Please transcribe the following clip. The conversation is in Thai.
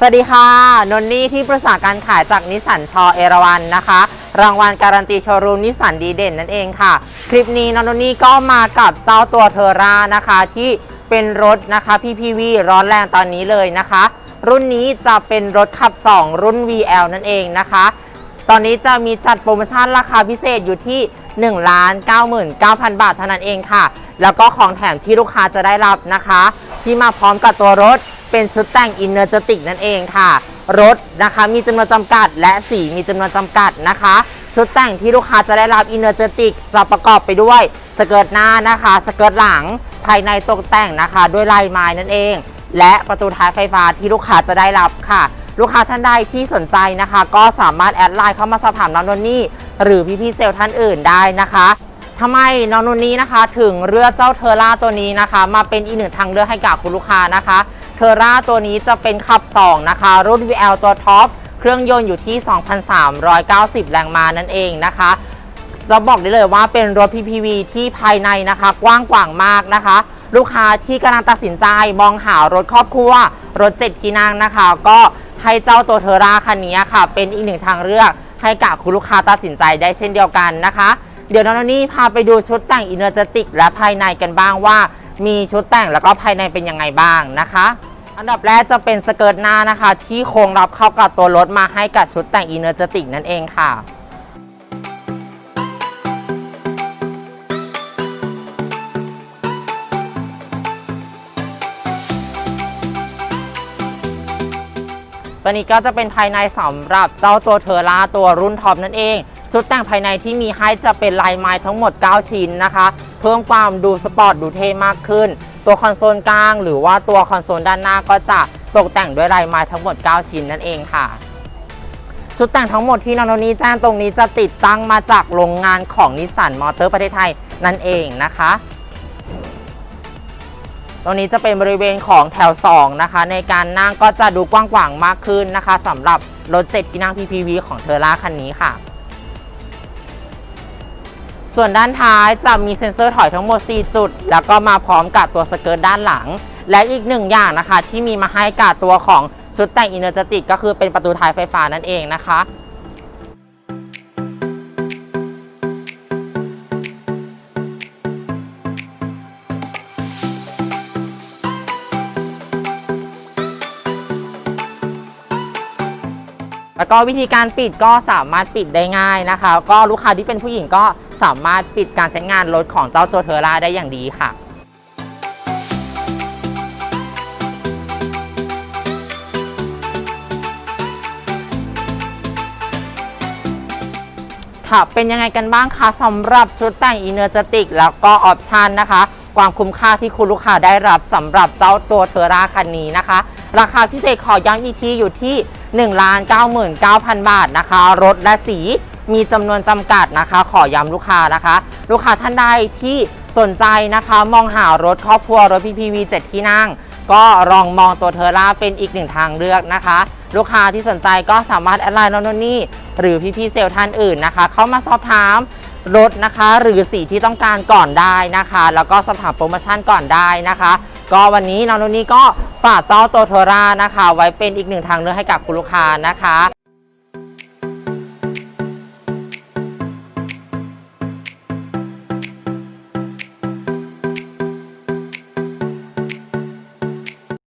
สวัสดีค่ะ นนนี่ที่ปรึกษาการขายจากนิสสันชอเอราวันนะคะ รางวัลการันตีโชว์รูมนิสสันดีเด่นนั่นเองค่ะ คลิปนี้นนนี่ก็มากับเจ้าตัวเทอร่านะคะ ที่เป็นรถนะคะ PPV ร้อนแรงตอนนี้เลยนะคะ รุ่นนี้จะเป็นรถขับ 2 รุ่น VL นั่นเองนะคะ ตอนนี้จะมีจัดโปรโมชั่นราคาพิเศษอยู่ที่1 99,000 บาทเท่านั้นเองค่ะ แล้วก็ของแถมที่ลูกค้าจะได้รับนะคะ ที่มาพร้อมกับตัวรถ เป็นชุดแต่งอินเนอร์จติกนั่นเองค่ะ รถนะคะมีจำนวนจำกัด และสีมีจำนวนจำกัดนะคะ ชุดแต่งที่ลูกค้าจะได้รับอินเนอร์จติกจะประกอบไปด้วยสเกิร์ตหน้านะคะ สเกิร์ตหลังภายในตกแต่งนะคะ ด้วยลายไม้นั่นเอง และประตูท้ายไฟฟ้าที่ลูกค้าจะได้รับค่ะ ลูกค้าท่านใดที่สนใจนะคะ ก็สามารถแอดไลน์เข้ามาสอบถามน้องนนนี่หรือพี่ๆเซลล์ท่านอื่นได้นะคะทำไมน้องนนนี่นะคะ ถึงเลือกเจ้าเทอร่าตัวนี้นะคะ มาเป็นอีกหนึ่งทางเลือกให้กับคุณลูกค้านะคะ เทอร่าตัวนี้จะเป็นขับ 2 นะคะ รุ่น VL ตัวท็อป เครื่องยนต์อยู่ที่ 2,390 แรงม้านั่นเองนะคะจะบอกได้เลยว่าเป็นรถ PPV ที่ภายในนะคะ กว้างกว่างมากนะคะ ลูกค้าที่กำลังตัดสินใจมองหารถครอบครัว รถเจ็ดที่นั่งนะคะ ก็ให้เจ้าตัวเทอร่าคันนี้ค่ะ เป็นอีกหนึ่งทางเลือก ให้กับคุณลูกค้าตัดสินใจได้เช่นเดียวกันนะคะ เดี๋ยวน้องนนนี่พาไปดูชุดแต่งอินเนอร์จติกและภายในกันบ้างว่า มีชุดแต่งแล้วก็ภายในเป็นยังไงบ้างนะคะ อันดับแรกจะเป็นสเกิร์ตหน้านะคะ ที่โครงรับเข้ากับตัวรถมาให้กับชุดแต่งอินเนอร์จติกนั่นเองค่ะตัวนี้ก็จะเป็นภายในสำหรับเจ้าตัวเทอร่าตัวรุ่นท็อปนั่นเอง ชุดแต่งภายในที่มีให้จะเป็นลายไม้ทั้งหมด 9 ชิ้นนะคะ เพิ่มความดูสปอร์ตดูเท่มากขึ้น ตัวคอนโซลกลาง หรือว่าตัวคอนโซลด้านหน้าก็จะตกแต่งด้วยลายไม้ทั้งหมด 9 ชิ้นนั่นเองค่ะ ชุดแต่งทั้งหมดที่นอนนี้แจ้งตรงนี้จะติดตั้งมาจากโรงงานของนิสสันมอเตอร์ประเทศไทยนั่นเองนะคะตรงนี้จะเป็นบริเวณของแถว 2 นะคะ ในการนั่งก็จะดูกว้างขวางมากขึ้นนะคะสำหรับรถเจ็ดที่นั่ง PPV ของเทอร่าคันนี้ค่ะ ส่วนด้านท้ายจะมีเซ็นเซอร์ถอยทั้งหมด 4 จุด แล้วก็มาพร้อมกับตัวสเกิร์ตด้านหลัง และอีกหนึ่งอย่างนะคะ ที่มีมาให้กับตัวของชุดแต่งอินเนอร์จติกก็คือเป็นประตูท้ายไฟฟ้านั่นเองนะคะ แล้วก็วิธีการปิดก็สามารถปิดได้ง่ายนะคะ ก็ลูกค้าที่เป็นผู้หญิงก็สามารถปิดการใช้งานรถของเจ้าตัวเทอร่าได้อย่างดีค่ะค่ะเป็นยังไงกันบ้างคะสำหรับชุดแต่งอินเนอร์จติก แล้วก็ออปชันนะคะ ความคุ้มค่าที่คุณลูกค้าได้รับสำหรับเจ้าตัวเทอร่าคันนี้นะคะ ราคาพิเศษขอย้ำอีกทีอยู่ที่ 1 99,000 บาทนะคะ รถและสีมีจำนวนจำกัดนะคะ ขอย้ำลูกค้านะคะ ลูกค้าท่านใดที่สนใจนะคะ มองหารถครอบครัวรถ PPV 7 ที่นั่ง ก็ลองมองตัวเทอร่าเป็นอีกหนึ่งทางเลือกนะคะ ลูกค้าที่สนใจก็สามารถแอดไลน์นนนี่หรือพี่ๆเซลล์ท่านอื่นนะคะ เข้ามาสอบถามรถนะคะ หรือสีที่ต้องการก่อนได้นะคะ แล้วก็สอบถามโปรโมชั่นก่อนได้นะคะ ก็วันนี้น้องนนนี่ก็ฝากเจ้าตัวเทอร่านะคะ ไว้เป็นอีกหนึ่งทางเลือกให้กับคุณลูกค้านะคะ